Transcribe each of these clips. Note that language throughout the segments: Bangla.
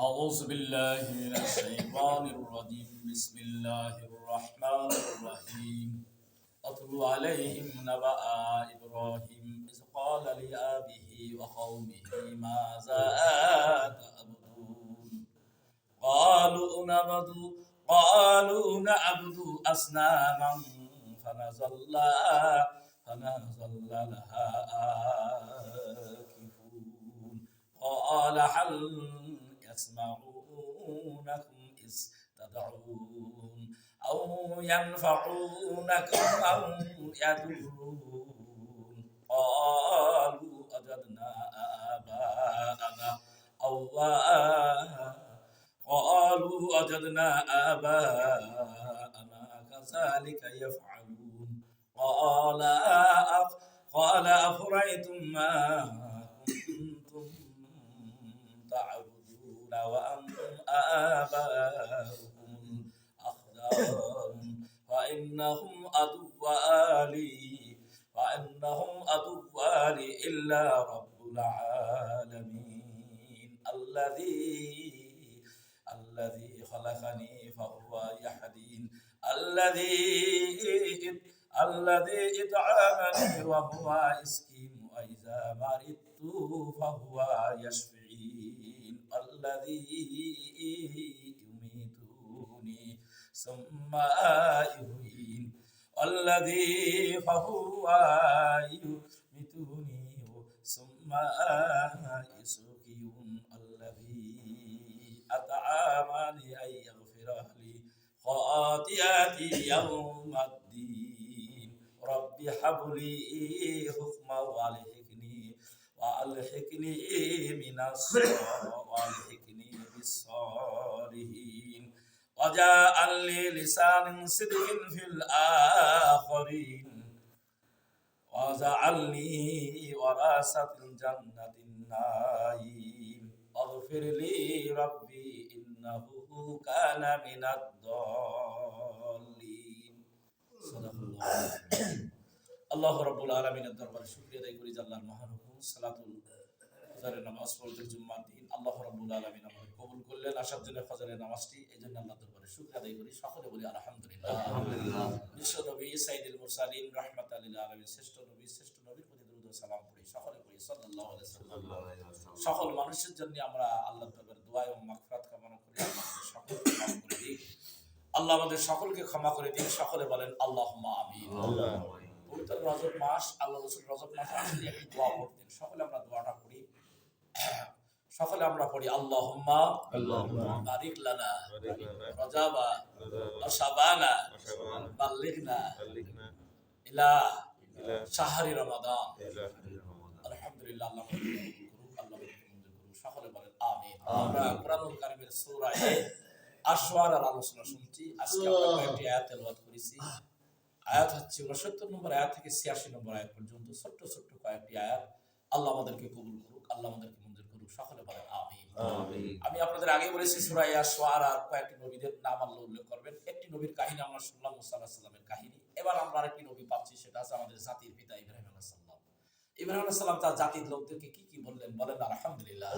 أعوذ بالله من الشيطان الرجيم. بسم الله الرحمن الرحيم. أتل عليهم نبأ إبراهيم إذ قال لأبيه وقومه ماذا تعبدون؟ قالوا نعبد قالوا نعبد أصناما فنظل فنظل لها آكفون. قال هل يسمعونكم إذ تدعون أو ينفعونكم أو يضرون قالوا وجدنا آباءنا الله قالوا وجدنا آباءنا كذلك يفعلون. قال قال أفرأيتم ما كنتم تعبدون؟ وأنتم آباؤكم الأخدارون فإنهم أدوالي فإنهم أدوالي إلا رب العالمين. الذي الذي خلقني فهو يهدين. الذي الذي إطعمني وهو يسكين وإذا مرضت فهو يشفين. الذي يميتني ثم يحيين. والذي فهو يميتني ثم يسقين الذي أطعمني أن يغفر لي خطيئتي يوم الدين. رب هب لي حكما والحقني وألحقني من والحقني بالصالحين وجاء لي لسان صدق في الآخرين وجعلني ورثة الجنة النعيم. اغفر لي ربي إنه كان من الضالين. আল্লাহ রাব্বুল আলামিনের দরবারে শুকরিয়া আদায় করি যে আল্লাহর মহান হুকুম সালাতুল ফজরের নামাজ জুম্মার দিন আল্লাহ রাব্বুল আলামিন আমাদের কবুল করলেন। আসার জন্য ফজরের নামাজটি এই জন্য আল্লাহ দরবারে শুকরিয়া আদায় করি। সকলে বলি আলহামদুলিল্লাহ। বিশ্ব নবী সাইদুল মুরসালিন আলামিন শ্রেষ্ঠ নবী শ্রেষ্ঠ নবীর প্রতি দরুদ ও সালাম পড়ি। সকলে পড়ি ওয়াসাল্লাম। সকল মানুষের জন্য আমরা আল্লাহর দরবারে দোয়া এবং কামনা করি। আল্লাহ সকলকে ক্ষমা করে দিন আল্লাহ আমাদের সকলকে ক্ষমা করে দিন সকলে বলেন আল্লাহুম্মা আমিন। পবিত্র রজব মাস আল্লাহ রসুল রজব মাস আসলে একটি দোয়া পড়তেন সকলে আমরা দোয়াটা পড়ি। সকলে আমরা পড়ি আল্লাহুম্মা আল্লাহুম্মা বারিক লানা রজাবা শাবানা বাল্লিগনা ইলা শাহরি রমাদান। আলহামদুলিল্লাহ আল্লাহ আল্লাহ সকলে বলেন আমিন। আমিন। আমরা কোরআনুল কারিমের সূরা আশওয়ার আলোচনা শুনছি। আজকে আমরা কয়েকটি আয়াত তেলাওয়াত করেছি। আয়াত হচ্ছে 69 নম্বর আয়াত থেকে 86 নম্বর আয়াত পর্যন্ত ছোট্ট ছোট্ট কয়েকটি আয়াত। আল্লাহ আমাদেরকে কবুল করুক আল্লাহ আমাদেরকে মঞ্জুর করুক সকলে বলেন আমিন। আমিন। আমি আপনাদের আগে বলেছি সূরা ইয়াসওয়ার আর কয়েকটি নবীদের নাম আল্লাহ উল্লেখ করবেন। একটি নবীর কাহিনী আমরা শুনলাম মুসা সালামের কাহিনী। এবার আমরা আরেকটি নবী পাচ্ছি সেটা আছে আমাদের জাতির পিতা ইব্রাহিম সালাম। ইব্রাহিম তার জাতির লোকদেরকে কি কি বললেন? বলেন আলহামদুলিল্লাহ।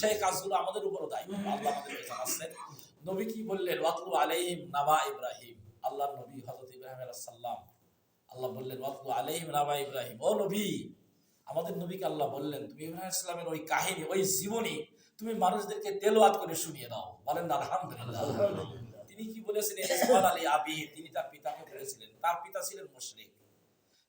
সেই কাজগুলো আমাদের উপরও দায়িত্ব আল্লাহ আমাদেরকে জানাচ্ছেন নবী কি বললেন? ওয়াতলু আলাইহিম নাবা ইব্রাহিম। আল্লাহ নবী হযরত ইব্রাহিম আলাইহিস সালাম। আল্লাহ বললেন ওয়াতলু আলাইহিম ইব্রাহিম। ও নবী আমাদের নবীকে আল্লাহ বললেন তুমি ইব্রাহিম ওই কাহিনী ওই জীবনী তুমি মানুষদেরকে তেলাওয়াত করে শুনিয়ে দাও। বলেন না আলহামদুলিল্লাহ। তিনি কি আলী আবি তিনি তার পিতাকে বলেছিলেন তার পিতা ছিলেন মুশরিক।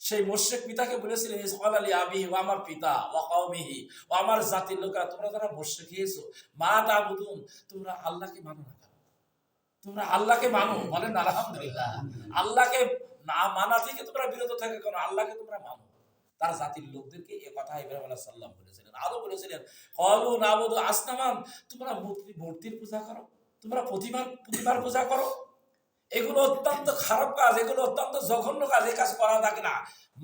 সেই মুশরিক পিতাকে বলেছিলেন ইসমাইল আলী আবি ও আমার পিতা ওয়া কওমিহি ও আমার জাতির লোকেরা তোমরা যারা মুশরিক হয়েছো মা তাবুদুন তোমরা আল্লাহকে মানো না? তোমরা আল্লাহকে মানো, বলেন আলহামদুলিল্লাহ। আল্লাহকে না মানা থেকে তোমরা বিরত থাকে কেন আল্লাহকে তোমরা মানো। তার জাতির লোকদেরকে এ কথা ইব্রাহিম আলাইহিস সালাম বলেছিলেন আরও বলেছিলেন, কলু নাবুদু আসনামান তোমরা মূর্তি, মূর্তির পূজা করো, তোমরা প্রতিমার প্রতিমার পূজা করো। এগুলো অত্যন্ত খারাপ কাজ, এগুলো অত্যন্ত জঘন্য কাজ এই কাজ করা থাকে না।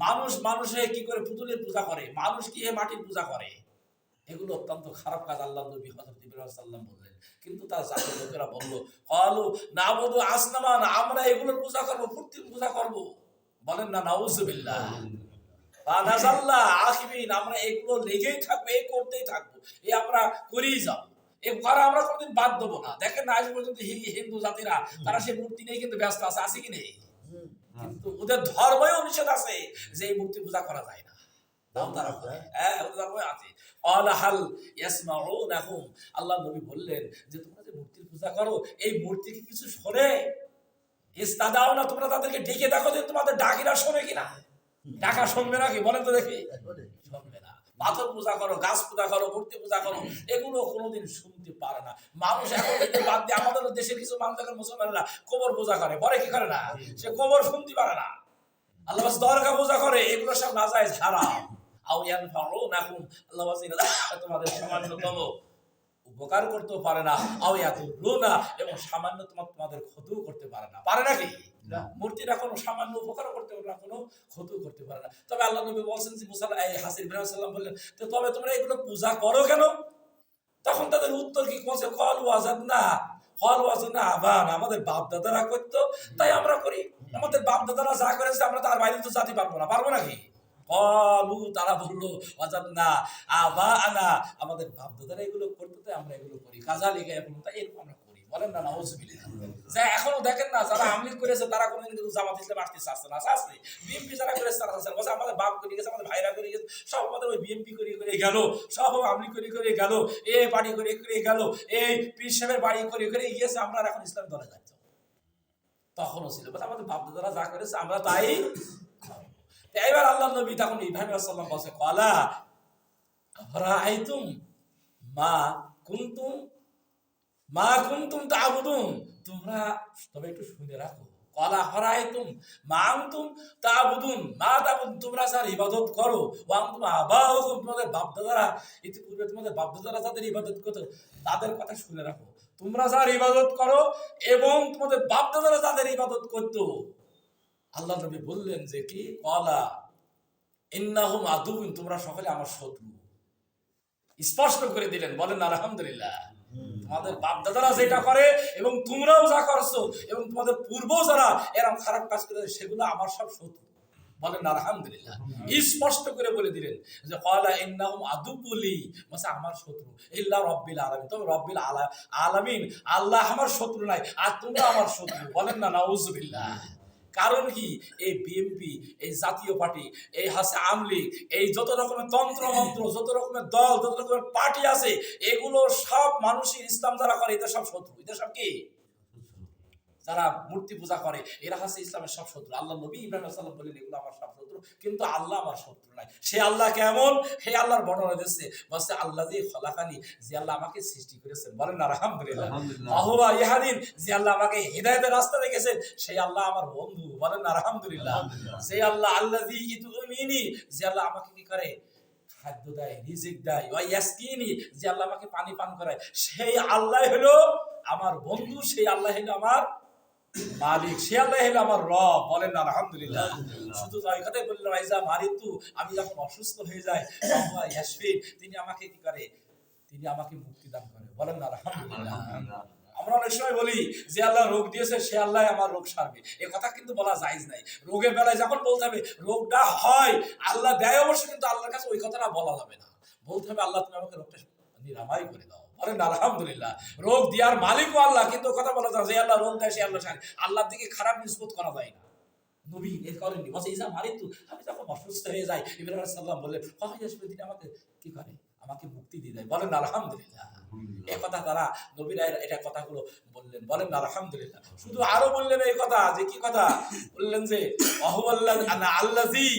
মানুষ মানুষে কি করে পুতুলের পূজা করে? মানুষ কি এ মাটির পূজা করে? এগুলো অত্যন্ত খারাপ কাজ, আল্লাহ নবী হযরত ইব্রাহিম সাল্লাম বললেন। কিন্তু তার জাতির লোকেরা বলল কলু নাবুদু আসনামান আমরা এগুলোর পূজা করব মূর্তির পূজা করব। বলেন না নাউজুবিল্লাহ। বানাজাল্লাহ আখিবিন আমরা এগুলো লেগেই থাকব করতেই থাকব এই আমরা করেই যাব। এ করা আমরা কোনোদিন বাদ দেবো না। দেখেন না আজ পর্যন্ত হিন্দু জাতিরা তারা সেই মূর্তি নিয়ে কিন্তু ব্যস্ত আছে আছে কি নেই? কিন্তু ওদের ধর্মেও নিষেধ আছে যে এই মূর্তি পূজা করা যায় না। তাও তারা হ্যাঁ। আছে। ক্বালা হাল ইয়াসমাউনাহুম। আল্লাহ নবী বললেন যে তোমরা যে মূর্তির পূজা করো এই মূর্তি কি কিছু শোনে? ইস্তাদাও না তোমরা তাদেরকে ডেকে দেখো যে তোমাদের ডাকিরা শোনে কিনা। ডাকা শুনবে নাকি? বলেন তো দেখি। শুনবে না। পাথর পূজা করো গাছ পূজা করো মূর্তি পূজা করো এগুলো কোনোদিন শুনতে পারে না। মানুষ এখন বাদ দিয়ে আমাদের দেশের কিছু মানুষ এখন মুসলমানেরা কোমর পূজা করে। পরে কি করে না? সে কোমর শুনতে পারে না। আল্লাহ দরগা পূজা করে এগুলো সব না যায় হারাম। আল্লাহ তোমাদের সামান্যতম উপকার করতেও পারে না। আউ ইয়াদুরুনা এবং সামান্য তোমার তোমাদের ক্ষতিও করতে পারে না। পারে নাকি? না। মূর্তিরা কোনো সামান্য উপকার করতে পারে না কোনো ক্ষতিও করতে পারে না। তবে আল্লাহ নবী বলছেন যে মুসা এই হাসির ইব্রাহিম সাল্লাম বললেন তো তবে তোমরা এগুলো পূজা করো কেন? তখন তাদের উত্তর কি বলছে? কল ওয়াজাদ না কল ওয়াজাদ না আবান আমাদের বাপ দাদারা করতো তাই আমরা করি। আমাদের বাপ দাদারা যা করেছে আমরা তার বাইরে তো জাতি পারব না। পারব নাকি? কলু তারা বলল অজাদ না, আবা আনা। আমাদের বাপ দাদারা এগুলো করতে, তাই আমরা এগুলো করি। কাজা লেগে এখন তাই এরকম আমরা করি। বলেন না, নাউজুবিল্লাহ। যা এখনও দেখেন না, যারা আমলিক করেছে, তারা কোনোদিন কিন্তু জামাত ইসলাম আসতে চাচ্ছে না, চাচ্ছে। বিএনপি যারা করেছে, তারা চাচ্ছে। বলছে, আমাদের বাপ করে গেছে, আমাদের ভাইরা করে গেছে, সব আমাদের ওই বিএনপি করে করে গেল, সব আমলি করে করে গেল, এ বাড়ি করে করে গেল, এই পীর সাহেবের বাড়ি করে করে গিয়েছে, আমরা এখন ইসলাম দলে যাচ্ছি। তখনও ছিল। আমাদের বাপ দাদারা যা করেছে, আমরা তাই এবার আল্লাহ নবী তখন ইব্রাহিম বলছে, কলা মা কুন্তুম মা কুন্তুম তোমরা তবে একটু শুনে রাখো, কলা হরাইতুম মা তাবুদুন তোমরা স্যার ইবাদত করো ওয়াং তোমা আবাহুকুম তোমাদের বাপ দাদারা ইতিপূর্বে তোমাদের বাপ দাদারা যাদের ইবাদত করতো, তাদের কথা শুনে রাখো, তোমরা যার ইবাদত করো এবং তোমাদের বাপদাদারা যাদের ইবাদত করতো আল্লাহ নবী বললেন যে কি? কলা ইন্নাহুম আদুবিন তোমরা সকলে আমার শত্রু। স্পষ্ট করে দিলেন, বলেন আলহামদুলিল্লাহ। তোমাদের বাপ দাদারা যেটা করে এবং তোমরাও যা করছ এবং তোমাদের পূর্ব যারা এরকম খারাপ কাজ করে সেগুলো আমার সব শত্রু। বলেন আলহামদুলিল্লাহ। স্পষ্ট করে বলে দিলেন যে কয়লা ইন্নাহুম আদুবুলি মানে আমার শত্রু। ইল্লা রব্বিল আলামিন। তবে রব্বিল আলা, আলামিন, আল্লাহ আমার শত্রু নাই, আর তোমরা আমার শত্রু। বলেন না, নাউজুবিল্লাহ। কারণ কি? এই বিএনপি এই জাতীয় পার্টি, এই হাসে আমলি এই যত রকমের তন্ত্র মন্ত্র যত রকমের দল, যত রকমের পার্টি আছে, এগুলো সব মানুষই ইসলাম যারা করে, এদের সব শত্রু, এদের সব কি? যারা মূর্তি পূজা করে এরা হচ্ছে ইসলামের সব শত্রু। আল্লাহ নবী ইব্রাহিম সাল্লাম বললেন এগুলো আমার সব শত্রু। কিন্তু আল্লাহ আমার শত্রু নাই। সে আল্লাহ কেমন? হে আল্লাহর বর্ণনা দিচ্ছে বলছে আল্লাহ যে খলাকানি যে আল্লাহ আমাকে সৃষ্টি করেছেন। বলেন না আলহামদুলিল্লাহ। আহবা ইহাদিন যে আল্লাহ আমাকে হৃদায়তের রাস্তা রেখেছেন সেই আল্লাহ আমার বন্ধু। বলেন না আলহামদুলিল্লাহ। সেই আল্লাহ আল্লাহ যে আল্লাহ আমাকে কি করে? খাদ্য দেয় রিজিক দেয়। ওই ইয়াসকিনি যে আল্লাহ আমাকে পানি পান করায়। সেই আল্লাহ হলো আমার বন্ধু সেই আল্লাহ হলো আমার মালিক সে আল্লাহ হলো আমার রব বলেন না আলহামদুলিল্লাহ। শুধু তাই কথাই বললেন মারিতু আমি যখন অসুস্থ হয়ে যাই তিনি আমাকে কি করে? তিনি আমাকে মুক্তি দান করে। বলেন না আলহামদুলিল্লাহ। আমরা অনেক সময় বলি যে আল্লাহ রোগ দিয়েছে সে আল্লাহ আমার রোগ সারবে। এ কথা কিন্তু বলা জায়েজ নাই। রোগের বেলায় যখন বলতে হবে রোগটা হয় আল্লাহ দেয় অবশ্য কিন্তু আল্লাহর কাছে ওই কথাটা বলা যাবে না। বলতে হবে আল্লাহ তুমি আমাকে রোগটা নিরাময় করে দাও। বলেন আলহামদুলিল্লাহ। রোগ দেওয়ার মালিকও আল্লাহ কিন্তু কথা বলা যায় যে আল্লাহ রোগ দেয় সে আল্লাহ সারে। আল্লাহর দিকে খারাপ নিষ্পত করা যায় না। নবী এর করেননি। বলছে ইসা মারি তু। আমি যখন অসুস্থ হয়ে যাই। ইব্রাহিম সাল্লাম বললেন আসবে তিনি আমাকে? কি করে? আমাকে মুক্তি দিয়ে দেয়। বলেন আলহামদুলিল্লাহ। এই কথা তারা নবীরা এটা কথাগুলো বললেন। বলেন আলহামদুলিল্লাহ। শুধু আরও বললেন এই কথা যে কি কথা? বললেন যে অহুয়াল্লাহ আনা আল্লাজি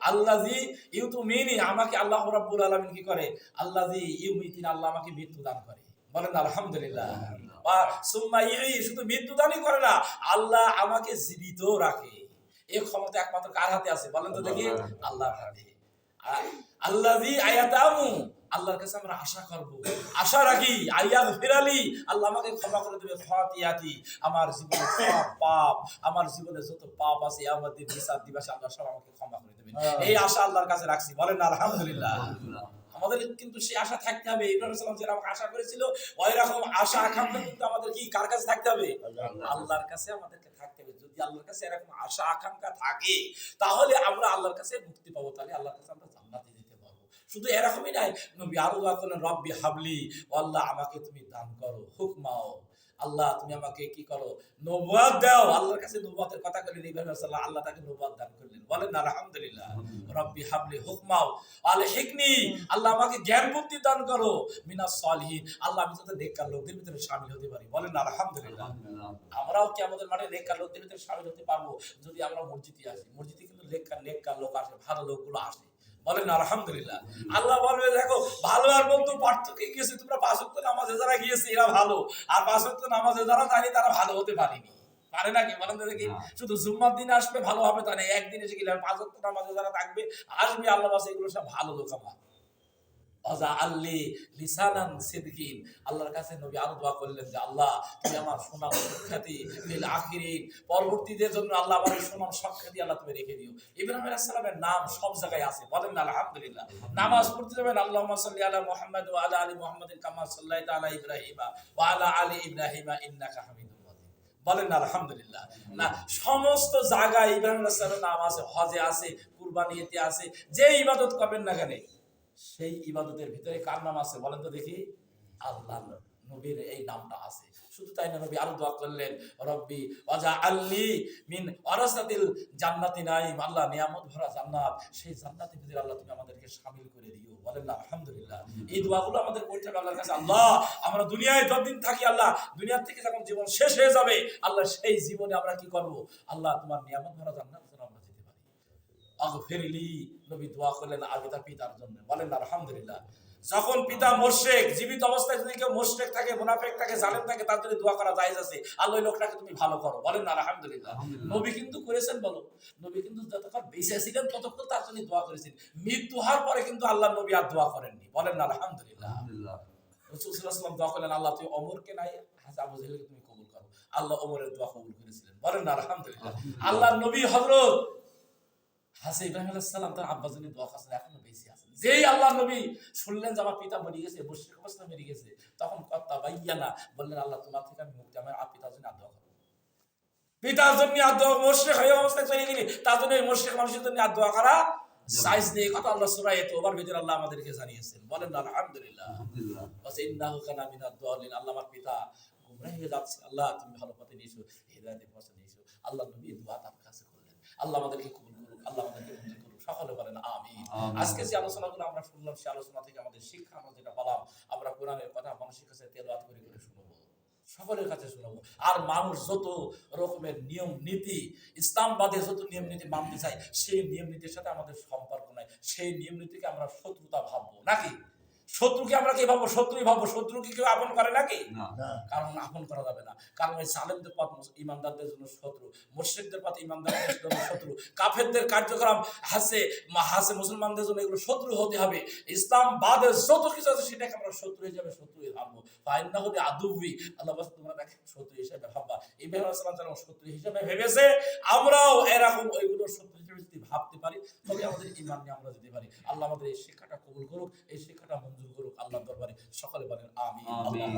আল্লাজি আমাকে আল্লাহ রাব্বুল আলামিন কি করে? আল্লাজি ইউমিতিন আল্লাহ আমাকে মৃত্যু দান করে। বলেন আলহামদুলিল্লাহ। বা সুম্মা শুধু মৃত্যু দানই করে না আল্লাহ আমাকে জীবিত রাখে। এই ক্ষমতা একমাত্র কার হাতে আছে? বলেন তো দেখি। আল্লাহর হাতে। আল্লাহি আয়াতামু। আল্লাহর কাছে আমরা আশা করব। আশা রাখি আইয়া ফিরালি আল্লাহ আমাকে ক্ষমা করে দেবে ফাতিয়াতি আমার জীবনে সব পাপ আমার জীবনে যত পাপ আছে আমাদের বিচার দিবসে আল্লাহ সব আমাকে ক্ষমা করে দেবেন। এই আশা আল্লাহর কাছে রাখছি। বলেন আলহামদুলিল্লাহ। আমাদের কিন্তু সেই আশা থাকতে হবে। ইব্রাহিম সালাম যেরকম আশা করেছিল ওই রকম আশা আকাঙ্ক্ষা কিন্তু আমাদের কি কার কাছে থাকতে হবে? আল্লাহর কাছে আমাদেরকে থাকতে হবে। যদি আল্লাহর কাছে এরকম আশা আকাঙ্ক্ষা থাকে তাহলে আমরা আল্লাহর কাছে মুক্তি পাবো। তাহলে আল্লাহর কাছে আমরা শুধু এরকমই নাই নবী আরও দোয়া করলেন রব্বি হাবলি আল্লাহ আমাকে তুমি দান করো হুকমাও। আল্লাহ তুমি আমাকে কি করো? নবুয়াত দাও। আল্লাহর কাছে নবুয়াতের কথা বলেন ইব্রাহিম সাল্লাহ আল্লাহ তাকে নবুয়াত দান করলেন। বলেন না আলহামদুলিল্লাহ রব্বি হাবলি হুকমাও। আল হিকনি আল্লাহ আমাকে জ্ঞান বুদ্ধি দান করো মিনাস সলিহিন। আল্লাহ আমি যাতে নেককার লোকদের ভিতরে শামিল হতে পারি। বলেন না আলহামদুলিল্লাহ। আমরাও কি আমাদের মাঠে নেককার লোকদের ভিতরে শামিল হতে পারব? যদি আমরা মসজিদে আসি মসজিদে কিন্তু নেককার নেককার লোক আসে ভালো লোকগুলো আসে। বলেন আলহামদুলিল্লাহ। আল্লাহ বলবে দেখো ভালো আর বন্ধু পার্থক্য গিয়েছে তোমরা পাঁচ ওয়াক্ত নামাজে যারা গিয়েছে এরা ভালো। আর পাঁচ ওয়াক্ত নামাজে যারা জানি তারা ভালো হতে পারেনি। পারে নাকি বলেন তো দেখি। শুধু জুম্মার দিন আসবে ভালো হবে তা না একদিন এসে গেলে পাঁচ নামাজে যারা থাকবে আসবে আল্লাহ বাসে এগুলো সব ভালো লোক আমার। অজা আল্লি লিসানান সিদ্দিকিন। আল্লাহর কাছে নবী আরও দোয়া করলেন যে, আল্লাহ তুমি আমার সুনাম সুখ্যাতি লিল আখিরিন। পরবর্তীদের জন্য আল্লাহ আমার সুনাম সুখ্যাতি আল্লাহ তুমি রেখে দিও। ইব্রাহিম আলাইহিস নাম সব জায়গায় আছে। বলেন না, আলহামদুলিল্লাহ। নামাজ পড়তে যাবেন সাল্লি আলা ওয়া আলা আলি মুহাম্মাদিন কামা ইব্রাহিমা ওয়া আলা ইব্রাহিমা ইন্নাকা বলেন আলহামদুলিল্লাহ। না, সমস্ত জায়গায় ইব্রাহিম আলাইহিস নাম আছে। হজে আছে, কুরবানিতে আছে। যে ইবাদত করবেন না কেন? সেই ইবাদতের ভিতরে কার নাম আছে বলেন তো দেখি? আল্লাহ নবীর এই নামটা আছে। শুধু তাই না, নবী আরও দোয়া করলেন, রব্বি ওয়াজা আল্লি মিন ওয়ারাসাতিল জান্নাতি নাইম আল্লাহ নিয়ামত ভরা জান্নাত, সেই জান্নাতের ভিতরে আল্লাহ তুমি আমাদেরকে শামিল করে দিও। বলেন না, আলহামদুলিল্লাহ। এই দোয়াগুলো আমাদের করতে হবে আল্লাহর কাছে। আল্লাহ, আমরা দুনিয়ায় যতদিন থাকি আল্লাহ, দুনিয়ার থেকে যখন জীবন শেষ হয়ে যাবে, আল্লাহ সেই জীবনে আমরা কি করব? আল্লাহ তোমার নিয়ামত ভরা জান্নাত যেন আমরা যেতে পারি আগফিরলি নবী দোয়া করলেন আগে তার পিতার জন্য। বলেন আলহামদুলিল্লাহ। যখন পিতা মোশেক জীবিত অবস্থায় যদি কেউ মোশেক থাকে মুনাফেক থাকে জালেম থাকে তার জন্য দোয়া করা জায়েজ আছে। আল্লাহ লোকটাকে তুমি ভালো করো। বলেন না আলহামদুলিল্লাহ। নবী কিন্তু করেছেন বলো। নবী কিন্তু যতক্ষণ বেঁচে ছিলেন ততক্ষণ তার জন্য দোয়া করেছেন। মৃত্যু হওয়ার পরে কিন্তু আল্লাহ নবী আর দোয়া করেননি। বলেন না আলহামদুলিল্লাহ। রসুল সাল্লাম দোয়া করলেন আল্লাহ তুই অমরকে নাই হাজা আবু জাহেলকে তুমি কবুল করো। আল্লাহ অমরের দোয়া কবুল করেছিলেন। বলেন না আলহামদুলিল্লাহ। আল্লাহ নবী হযরত হাসে ইব্রাহিম আলাইহিস তার আব্বা জন্য দোয়া করছেন এখনও বেঁচে আছেন। যেই আল্লাহ নবী শুনলেন যে আমার পিতা মরে গেছে মুশরিক অবস্থা মরে গেছে তখন কর্তা বাইয়ানা বললেন আল্লাহ তোমার থেকে আমি মুক্তি আমার পিতার জন্য দোয়া করো পিতার জন্য আর দোয়া মুশরিক হয়ে অবস্থায় চলে গেলি তার জন্য এই মুশরিক মানুষের জন্য আর দোয়া করা সাইজ দিয়ে কথা আল্লাহ সূরা তোবার ভিতরে আল্লাহ আমাদেরকে জানিয়েছেন। বলেন আলহামদুলিল্লাহ। বলছে ইন্নাহু কানা মিনাদ দালিন আল্লাহ আমার পিতা গুমরাহ হয়ে যাচ্ছে। আল্লাহ তুমি ভালো পথে নিয়েছো হিদায়াতের পথে নিয়েছো। আল্লাহ নবী দোয়া তার কাছে করলেন। আল্লাহ আমাদেরকে করুক আল্লাহ আমাদেরকে করুক। সকলে বলেন আমিন। আজকে যে আলোচনাগুলো আমরা শুনলাম সে আলোচনা থেকে আমাদের শিক্ষা আমরা যেটা আমরা কোরআনের কথা মানুষের কাছে তেলাওয়াত করে করে শুনব। সকলের কাছে শুনব। আর মানুষ যত রকমের নিয়ম নীতি ইসলামবাদে যত নিয়ম নীতি মানতে চাই সেই নিয়ম নীতির সাথে আমাদের সম্পর্ক নাই। সেই নিয়ম নীতিকে আমরা শত্রুতা ভাববো। নাকি? শত্রুকে আমরা কি ভাববো? শত্রুই ভাববো। শত্রুকে কেউ আপন করে নাকি? কারণ আপন করা যাবে না। কারণ ওই সালেমদের পথ ইমানদারদের জন্য শত্রু। মুর্শিকদের পথ ইমানদারদের জন্য শত্রু। কাফেরদের কার্যক্রম হাসে হাসে মুসলমানদের জন্য এগুলো শত্রু হতে হবে। ইসলাম বাদের যত কিছু আছে সেটাকে আমরা শত্রু হিসাবে শত্রু ভাববো। ফাইন্না হতে আদুবি আল্লাহ বাস তোমরা তাকে শত্রু হিসাবে ভাববা। ইব্রাহিম আসসালাম যেন শত্রু হিসাবে ভেবেছে আমরাও এরকম ওইগুলো শত্রু হিসেবে যদি ভাবতে পারি তবে আমাদের ইমান নিয়ে আমরা যেতে পারি। আল্লাহ আমাদের এই শিক্ষাটা কবুল করুক। এই শিক্ষাটা মঞ্জুর করুক আল্লাহ দরবারে সকলে বলেন আমি آمين.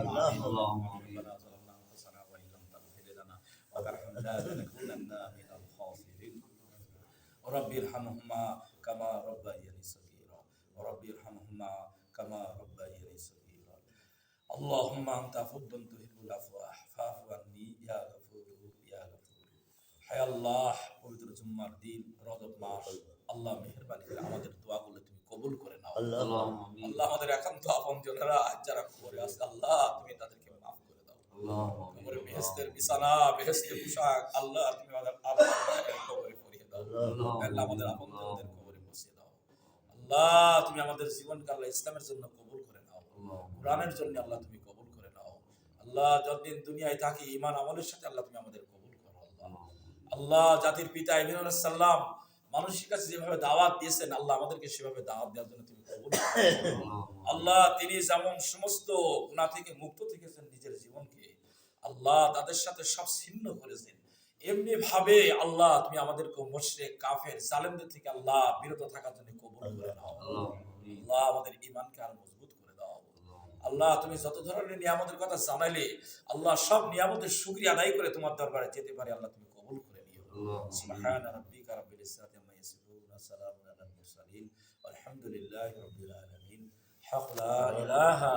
اللهم آمين. ربنا ظلمنا انفسنا وان لم تغفر لنا وترحمنا لنكونن من الخاسرين ربي ارحمهما كما ربياني صغيرا وربي ارحمهما كما ربياني صغيرا اللهم انت فض تحب العفو فاعف عني يا غفور يا غفور হায় আল্লাহ পবিত্র জুম্মার দিন রজব মাস আল্লাহ মেহেরবানি করে আমাদের দোয়াগুলো তুমি কবুল করে নাও। আল্লাহ। আমাদের একান্ত আপন জনেরা যারা কবরে আছে আল্লাহ তুমি তাদেরকে মাফ করে দাও। কবরে বিছানা পোশাক আল্লাহ তুমি আমাদের আপন কবরে পরিয়ে দাও। আল্লাহ আমাদের আপন জনদের কবরে বসিয়ে দাও। আল্লাহ তুমি আমাদের ইসলামের জন্য কবুল করে নাও। কোরআনের জন্য আল্লাহ তুমি কবুল করে নাও। আল্লাহ যতদিন দুনিয়ায় থাকি ইমান আমলের সাথে আল্লাহ তুমি আমাদের কবুল করো আল্লাহ। আল্লাহ জাতির পিতা ইবিন মানুষের কাছে যেভাবে দাওয়াত দিয়েছেন আল্লাহ আমাদেরকে সেভাবে দাওয়াত দেওয়ার জন্য তিনি কবুল আল্লাহ তিনি যেমন সমস্ত গুণা থেকে মুক্ত থেকেছেন নিজের জীবনকে আল্লাহ তাদের সাথে সব ছিন্ন করেছেন। এমনি ভাবে আল্লাহ তুমি আমাদেরকে মুশরিক কাফের জালেমদের থেকে আল্লাহ বিরত থাকার জন্য কবুল করে নাও। আল্লাহ আমাদের ইমানকে আরও মজবুত করে দাও। আল্লাহ তুমি যত ধরনের নিয়ামতের কথা জানাইলে আল্লাহ সব নিয়ামতের সুক্রিয়া আদায় করে তোমার দরবারে যেতে পারে আল্লাহ তুমি কবুল করে নিও। সুবহান রাব্বিকা রাব্বিল ইজ্জাতি الحمد لله رب العالمين. حق لا إله